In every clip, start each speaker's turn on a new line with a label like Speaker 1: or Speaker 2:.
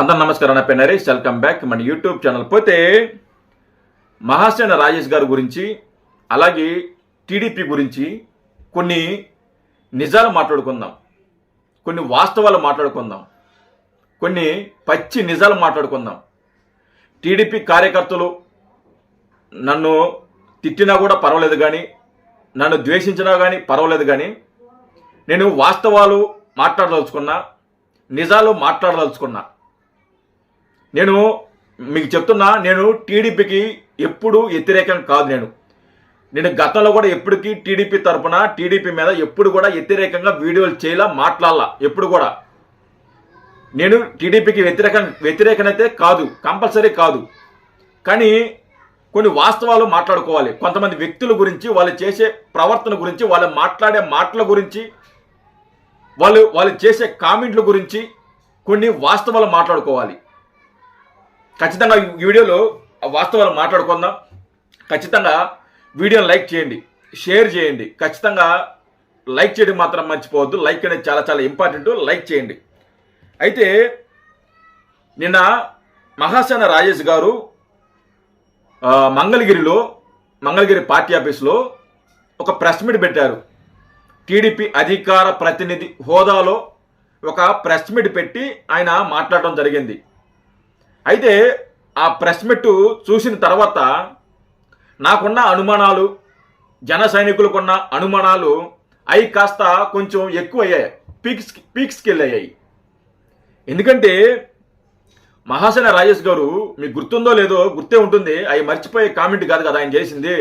Speaker 1: అందరు నమస్కారం. నా పేరు నరేష్. వెల్కమ్ బ్యాక్ మన యూట్యూబ్ ఛానల్ పోతే మహాసేన రాజేష్ గారి గురించి అలాగే టీడీపీ గురించి కొన్ని నిజాలు మాట్లాడుకుందాం. కొన్ని వాస్తవాలు మాట్లాడుకుందాం. కొన్ని పచ్చి నిజాలు మాట్లాడుకుందాం. టీడీపీ కార్యకర్తలు నన్ను తిట్టినా కూడా పర్వాలేదు కానీ నన్ను ద్వేషించినా కానీ పర్వాలేదు కానీ నేను వాస్తవాలు మాట్లాడదలుచుకున్నా నిజాలు మాట్లాడదలుచుకున్నా. నేను మీకు చెప్తున్నా నేను టీడీపీకి ఎప్పుడు వ్యతిరేకం కాదు నేను. నేను గతంలో కూడా ఎప్పటికీ టీడీపీ తరపున టీడీపీ మీద ఎప్పుడు కూడా వ్యతిరేకంగా వీడియోలు చేయాల మాట్లాడాల ఎప్పుడు కూడా. నేను టీడీపీకి వ్యతిరేకం వ్యతిరేకనైతే కాదు కంపల్సరీ కాదు. కానీ కొన్ని వాస్తవాలు మాట్లాడుకోవాలి. కొంతమంది వ్యక్తుల గురించి వాళ్ళు చేసే ప్రవర్తన గురించి వాళ్ళు మాట్లాడే మాటల గురించి వాళ్ళు వాళ్ళు చేసే కామెంట్ల గురించి కొన్ని వాస్తవాలు మాట్లాడుకోవాలి. ఖచ్చితంగా ఈ వీడియోలో ఆ వాస్తవాలు మాట్లాడుకుందాం. ఖచ్చితంగా వీడియోని లైక్ చేయండి షేర్ చేయండి. ఖచ్చితంగా లైక్ చేయడం మాత్రం మర్చిపోవద్దు. లైక్ అనేది చాలా చాలా ఇంపార్టెంట్. లైక్ చేయండి. అయితే నిన్న మహాసేన రాజేష్ గారు మంగళగిరిలో మంగళగిరి పార్టీ ఆఫీస్లో ఒక ప్రెస్ మీట్ పెట్టారు. టీడీపీ అధికార ప్రతినిధి హోదాలో ఒక ప్రెస్ మీట్ పెట్టి ఆయన మాట్లాడటం జరిగింది. అయితే ఆ ప్రెస్ మీట్ చూసిన తర్వాత నాకున్న అనుమానాలు జన సైనికులకున్న అనుమానాలు అవి కాస్త కొంచెం ఎక్కువ అయ్యాయి పీక్స్ పీక్స్కి వెళ్ళాయి ఎందుకంటే మహాసేన రాజేష్ గారు మీకు గుర్తుందో లేదో గుర్తే ఉంటుంది అవి మర్చిపోయే కామెంట్ కాదు కదా ఆయన చేసింది.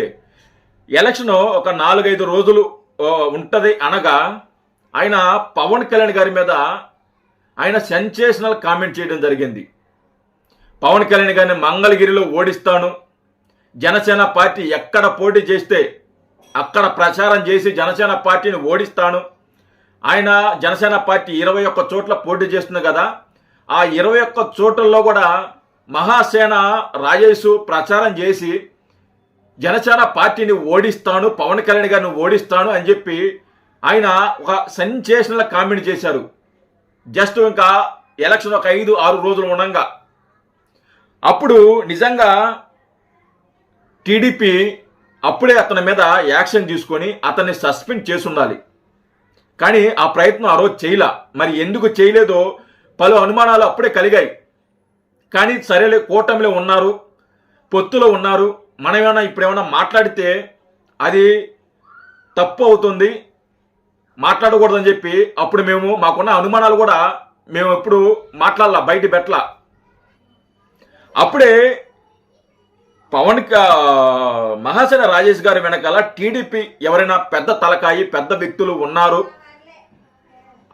Speaker 1: ఎలక్షన్ ఒక నాలుగైదు రోజులు ఉంటుంది అనగా ఆయన పవన్ కళ్యాణ్ గారి మీద ఆయన సెన్సేషనల్ కామెంట్ చేయడం జరిగింది. పవన్ కళ్యాణ్ గారిని మంగళగిరిలో ఓడిస్తాను. జనసేన పార్టీ ఎక్కడ పోటీ చేస్తే అక్కడ ప్రచారం చేసి జనసేన పార్టీని ఓడిస్తాను. ఆయన జనసేన పార్టీ ఇరవై ఒక్క చోట్ల పోటీ చేస్తుంది కదా. ఆ ఇరవై ఒక్క చోట్లలో కూడా మహాసేన రాజేష్ ప్రచారం చేసి జనసేన పార్టీని ఓడిస్తాను పవన్ కళ్యాణ్ గారిని ఓడిస్తాను అని చెప్పి ఆయన ఒక సెన్సేషనల్ కామెంట్ చేశారు. జస్ట్ ఇంకా ఎలక్షన్ ఒక ఐదు ఆరు రోజులు ఉండగా. అప్పుడు నిజంగా టీడీపీ అప్పుడే అతని మీద యాక్షన్ తీసుకొని అతన్ని సస్పెండ్ చేసి ఉండాలి కానీ ఆ ప్రయత్నం ఆ రోజు చేయలా. మరి ఎందుకు చేయలేదో పలు అనుమానాలు అప్పుడే కలిగాయి. కానీ సరేలే కూటమిలో ఉన్నారు పొత్తులో ఉన్నారు. మనం ఏమైనా ఇప్పుడు ఏమైనా మాట్లాడితే అది తప్పు అవుతుంది మాట్లాడకూడదని చెప్పి అప్పుడు మేము మాకున్న అనుమానాలు కూడా మేము ఎప్పుడు మాట్లాడాల బయట పెట్టలా. అప్పుడే పవన్ క- మహాసేన రాజేష్ గారి వెనకాల టీడీపీ ఎవరైనా పెద్ద తలకాయి పెద్ద వ్యక్తులు ఉన్నారు.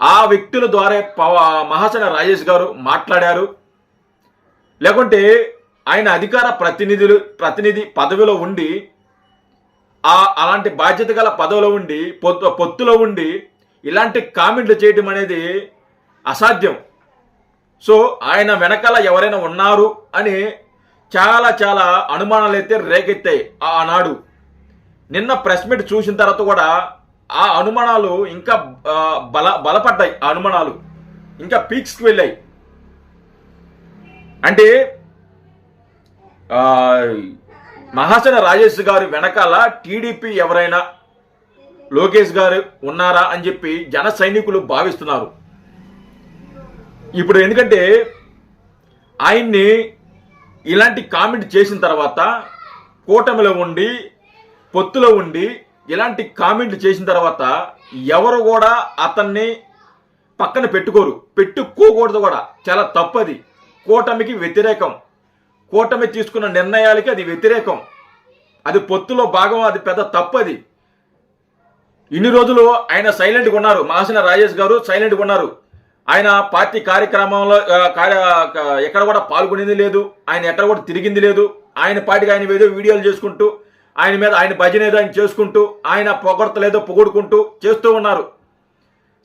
Speaker 1: ఆ వ్యక్తుల ద్వారా పవ మహాసేన రాజేష్ గారు మాట్లాడారు. లేకుంటే ఆయన అధికార ప్రతినిధులు ప్రతినిధి పదవిలో ఉండి ఆ అలాంటి బాధ్యత గల పదవిలో ఉండి పొత్తు పొత్తులో ఉండి ఇలాంటి కామెంట్లు చేయడం అనేది అసాధ్యం. సో ఆయన వెనకాల ఎవరైనా ఉన్నారు అని చాలా చాలా అనుమానాలు అయితే రేకెత్తాయి ఆ ఆనాడు. నిన్న ప్రెస్ మీట్ చూసిన తర్వాత కూడా ఆ అనుమానాలు ఇంకా బల బలపడ్డాయి ఆ అనుమానాలు. ఇంకా పీక్స్కి వెళ్ళాయి. అంటే మహాసేన రాజేష్ గారు వెనకాల టీడీపీ ఎవరైనా లోకేష్ గారు ఉన్నారా అని చెప్పి జన సైనికులు భావిస్తున్నారు. ఇప్పుడు ఎందుకంటే ఆయన్ని ఇలాంటి కామెంట్ చేసిన తర్వాత కూటమిలో ఉండి పొత్తులో ఉండి ఇలాంటి కామెంట్లు చేసిన తర్వాత ఎవరు కూడా అతన్ని పక్కన పెట్టుకోరు. పెట్టుకోకూడదు కూడా. చాలా తప్పది. కూటమికి వ్యతిరేకం. కూటమి తీసుకున్న నిర్ణయాలకి అది వ్యతిరేకం. అది పొత్తులో భాగం అది పెద్ద తప్పది. ఇన్ని రోజులు ఆయన సైలెంట్గా ఉన్నారు. మహాసిన రాజేష్ గారు సైలెంట్గా ఉన్నారు. ఆయన పార్టీ కార్యక్రమంలో కార్య క- ఎక్కడ కూడా పాల్గొనేది లేదు. ఆయన ఎక్కడ కూడా తిరిగింది లేదు. ఆయన పార్టీకి ఆయన ఏదో వీడియోలు చేసుకుంటూ ఆయన మీద ఆయన భజన ఏదో ఆయన చేసుకుంటూ ఆయన పొగడతలేదో పొగుడుకుంటూ చేస్తూ ఉన్నారు.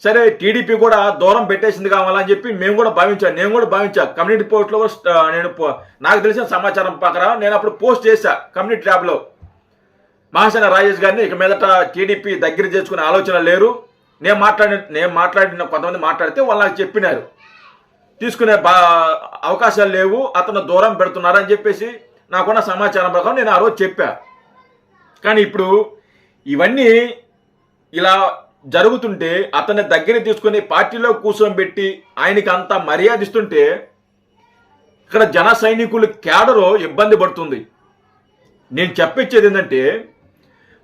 Speaker 1: సరే టీడీపీ కూడా దూరం పెట్టేసింది కావాలని చెప్పి మేము కూడా భావించాం. నేను కూడా భావించా. కమ్యూనిటీ పోస్ట్లో కూడా నేను నాకు తెలిసిన సమాచారం ప్రకారం నేను అప్పుడు పోస్ట్ చేశా కమ్యూనిటీ ట్యాబ్లో మహాసేన రాజేష్ గారిని ఇక మీదట టీడీపీ దగ్గర చేసుకునే ఆలోచన లేరు. నేను మాట్లాడి నేను మాట్లాడిన కొంతమంది మాట్లాడితే వాళ్ళు నాకు చెప్పినారు. తీసుకునే బా అవకాశాలు లేవు అతను దూరం పెడుతున్నారని చెప్పేసి నాకున్న సమాచారం ప్రకారం నేను ఆ రోజు చెప్పా. కానీ ఇప్పుడు ఇవన్నీ ఇలా జరుగుతుంటే అతన్ని దగ్గర తీసుకుని పార్టీలో కూర్చోబెట్టి ఆయనకి అంత మర్యాద ఇస్తుంటే ఇక్కడ జన సైనికులు కేడరు ఇబ్బంది పడుతుంది. నేను చెప్పించేది ఏంటంటే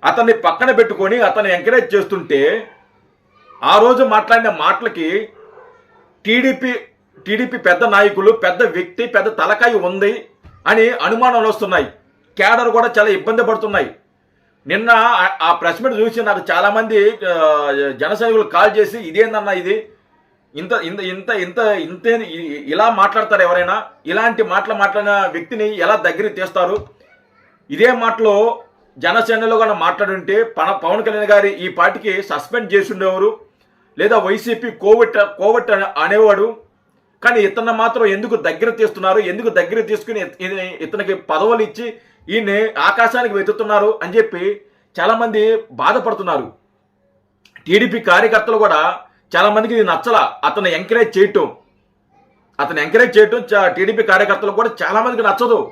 Speaker 1: అతన్ని పక్కన పెట్టుకొని అతన్ని ఎంకరేజ్ చేస్తుంటే ఆ రోజు మాట్లాడిన మాటలకి టీడీపీ టీడీపీ పెద్ద నాయకులు పెద్ద వ్యక్తి పెద్ద తలకాయ ఉంది అని అనుమానాలు వస్తున్నాయి. కేడర్ కూడా చాలా ఇబ్బంది పడుతున్నాయి. నిన్న ఆ- ప్రెస్ మీట్ చూసి నాకు చాలామంది జన సైనికులు కాల్ చేసి ఇదేందన్నా ఇది? ఇంత ఇంత ఇంత ఇంత ఇంతే ఇలా మాట్లాడతారు ఎవరైనా? ఇలాంటి మాటలు మాట్లాడిన వ్యక్తిని ఎలా దగ్గరికి తీస్తారు? ఇదే మాటలో జనసేనలో కూడా మాట్లాడుంటే పవన్ కళ్యాణ్ గారి ఈ పార్టీకి సస్పెండ్ చేసి ఉండేవారు. లేదా వైసీపీ కోవిడ్ కోవిడ్ అనేవాడు కానీ ఇతను మాత్రం ఎందుకు దగ్గర తీస్తున్నారు ఎందుకు దగ్గర తీసుకుని ఇతనికి పదవులు ఇచ్చి ఈయన్ని ఆకాశానికి వెతుతున్నారు అని చెప్పి చాలామంది బాధపడుతున్నారు. టీడీపీ కార్యకర్తలు కూడా చాలామందికి ఇది నచ్చల అతను ఎంకరేజ్ చేయటం. అతను ఎంకరేజ్ చేయటం చా- టీడీపీ కార్యకర్తలు కూడా చాలామందికి నచ్చదు.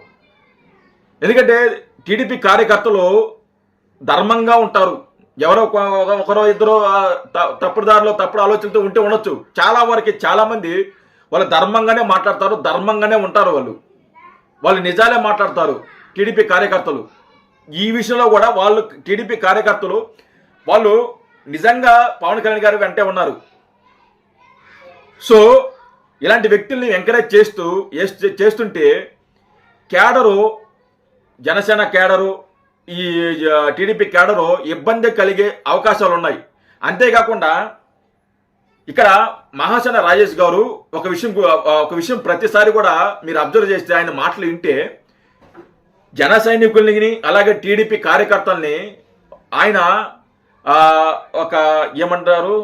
Speaker 1: ఎందుకంటే టీడీపీ కార్యకర్తలు ధర్మంగా ఉంటారు. ఎవరో ఒక- ఒకరో ఇద్దరు త- తప్పుడు దారిలో తప్పుడు ఆలోచనతో ఉంటే ఉండొచ్చు. చాలా వరకు చాలా మంది వాళ్ళు ధర్మంగానే మాట్లాడతారు ధర్మంగానే ఉంటారు వాళ్ళు. వాళ్ళు నిజాలే మాట్లాడతారు టీడీపీ కార్యకర్తలు. ఈ విషయంలో కూడా వాళ్ళు టీడీపీ కార్యకర్తలు వాళ్ళు నిజంగా పవన్ కళ్యాణ్ గారి వెంటే ఉన్నారు. సో ఇలాంటి వ్యక్తుల్ని ఎంకరేజ్ చేస్తూ చేస్తూ- చేస్తుంటే కేడరు జనసేన కేడరు ఈ టీడీపీ కేడరు ఇబ్బంది కలిగే అవకాశాలు ఉన్నాయి అంతేకాకుండా ఇక్కడ మహాసేన రాజేష్ గారు ఒక విషయం ఒక విషయం ప్రతిసారి కూడా మీరు అబ్జర్వ్ చేస్తే ఆయన మాటలు వింటే జన సైనికుల్ని అలాగే టీడీపీ కార్యకర్తల్ని ఆయన ఒక ఏమంటారు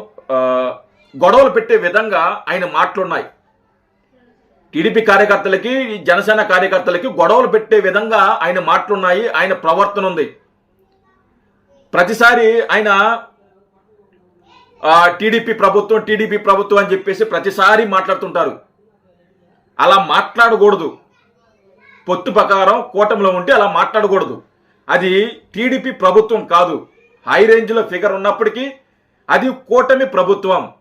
Speaker 1: గొడవలు పెట్టే విధంగా ఆయన మాటలున్నాయి. టీడీపీ కార్యకర్తలకి ఈ జనసేన కార్యకర్తలకి గొడవలు పెట్టే విధంగా ఆయన మాటలున్నాయి ఆయన ప్రవర్తన ఉంది ప్రతిసారి ఆయన టీడీపీ ప్రభుత్వం టీడీపీ ప్రభుత్వం అని చెప్పేసి ప్రతిసారి మాట్లాడుతుంటారు. అలా మాట్లాడకూడదు. పొత్తు ప్రకారం కూటమిలో ఉంటే అలా మాట్లాడకూడదు. అది టీడీపీ ప్రభుత్వం కాదు. హై రేంజ్లో ఫిగర్ ఉన్నప్పటికీ అది కూటమి ప్రభుత్వం.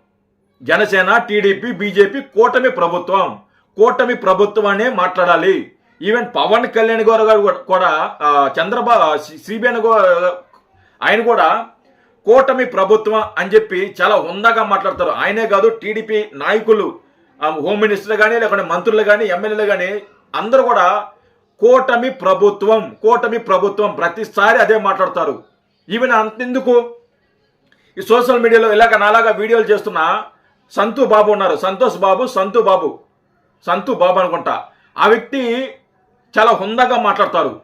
Speaker 1: జనసేన టీడీపీ బీజేపీ కూటమి ప్రభుత్వం. కూటమి ప్రభుత్వాన్ని మాట్లాడాలి. ఈవెన్ పవన్ కళ్యాణ్ గారు గారు కూడా చంద్రబాబు సిబిఎన్ ఆయన కూడా కూటమి ప్రభుత్వం అని చెప్పి చాలా హుందాగా మాట్లాడతారు. ఆయనే కాదు టీడీపీ నాయకులు. హోమ్ మినిస్టర్ కానీ లేకుంటే మంత్రులు కానీ ఎమ్మెల్యేలు కానీ అందరూ కూడా కూటమి ప్రభుత్వం కూటమి ప్రభుత్వం ప్రతిసారి అదే మాట్లాడతారు. ఈవెన్ అంతెందుకు? ఈ సోషల్ మీడియాలో ఇలాగ నాలాగా వీడియోలు చేస్తున్న సంతు బాబు ఉన్నారు. సంతోష్ బాబు సంతు బాబు సంతు బాబు అనుకుంటా. ఆ వ్యక్తి చాలా హుందాగా మాట్లాడతారు.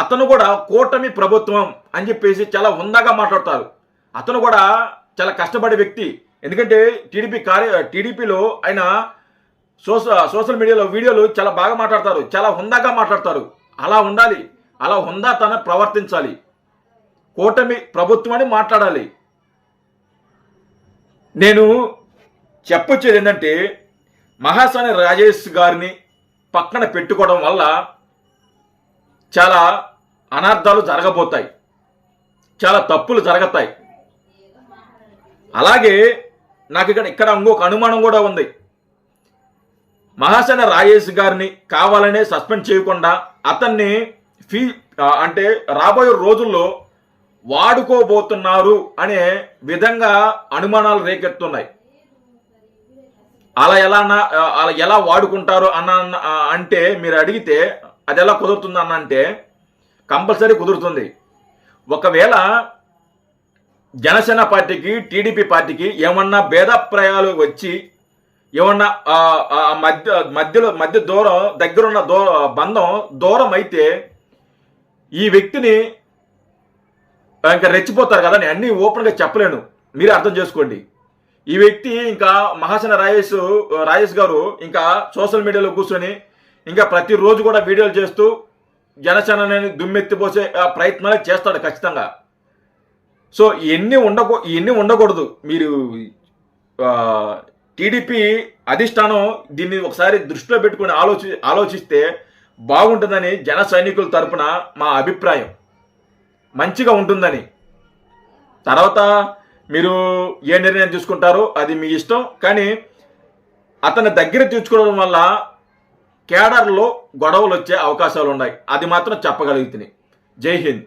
Speaker 1: అతను కూడా కూటమి ప్రభుత్వం అని చెప్పేసి చాలా హుందాగా మాట్లాడతారు. అతను కూడా చాలా కష్టపడే వ్యక్తి. ఎందుకంటే టీడీపీ కార్య టీడీపీలో ఆయన సోషల్ సోషల్ మీడియాలో వీడియోలు చాలా బాగా మాట్లాడతారు. చాలా హుందాగా మాట్లాడతారు. అలా ఉండాలి. అలా హుందాతన ప్రవర్తించాలి. కూటమి ప్రభుత్వాన్ని మాట్లాడాలి. నేను చెప్పొచ్చేది ఏంటంటే మహాసాని రాజేష్ గారిని పక్కన పెట్టుకోవడం వల్ల చాలా అనర్థాలు జరగబోతాయి. చాలా తప్పులు జరగతాయి. అలాగే నాకు ఇక్కడ ఇక్కడ ఇంకొక అనుమానం కూడా ఉంది. మహాసేన రాజేష్ గారిని కావాలనే సస్పెండ్ చేయకుండా అతన్ని ఫీ అంటే రాబోయే రోజుల్లో వాడుకోబోతున్నారు అనే విధంగా అనుమానాలు రేకెత్తున్నాయి. అలా ఎలా అలా ఎలా వాడుకుంటారు అన్న అంటే మీరు అడిగితే అది ఎలా కుదురుతుంది అన్న అంటే కంపల్సరీ కుదురుతుంది. ఒకవేళ జనసేన పార్టీకి టీడీపీ పార్టీకి ఏమన్నా భేదప్రాయాలు వచ్చి ఏమన్నా మధ్య మధ్యలో మధ్య దూరం దగ్గరున్న దూ బంధం దూరం అయితే ఈ వ్యక్తిని ఇంకా రెచ్చిపోతారు కదా నేను అన్నీ ఓపెన్గా చెప్పలేను. మీరే అర్థం చేసుకోండి. ఈ వ్యక్తి ఇంకా మహాసన రాజేష్ రాజేష్ గారు ఇంకా సోషల్ మీడియాలో కూర్చొని ఇంకా ప్రతిరోజు కూడా వీడియోలు చేస్తూ జనసేనని దుమ్మెత్తిపోసే ప్రయత్నాలు చేస్తాడు ఖచ్చితంగా. సో ఇవన్నీ ఉండకూ ఇవన్నీ ఉండకూడదు. మీరు టీడీపీ అధిష్టానం దీన్ని ఒకసారి దృష్టిలో పెట్టుకుని ఆలోచి ఆలోచిస్తే బాగుంటుందని జన సైనికుల తరపున మా అభిప్రాయం. మంచిగా ఉంటుందని. తర్వాత మీరు ఏ నిర్ణయం తీసుకుంటారో అది మీ ఇష్టం. కానీ అతని దగ్గర తీర్చుకోవడం వల్ల కేడర్లో గొడవలు వచ్చే అవకాశాలు ఉన్నాయి. అది మాత్రం చెప్పగలుగుతుంది జై హింద్.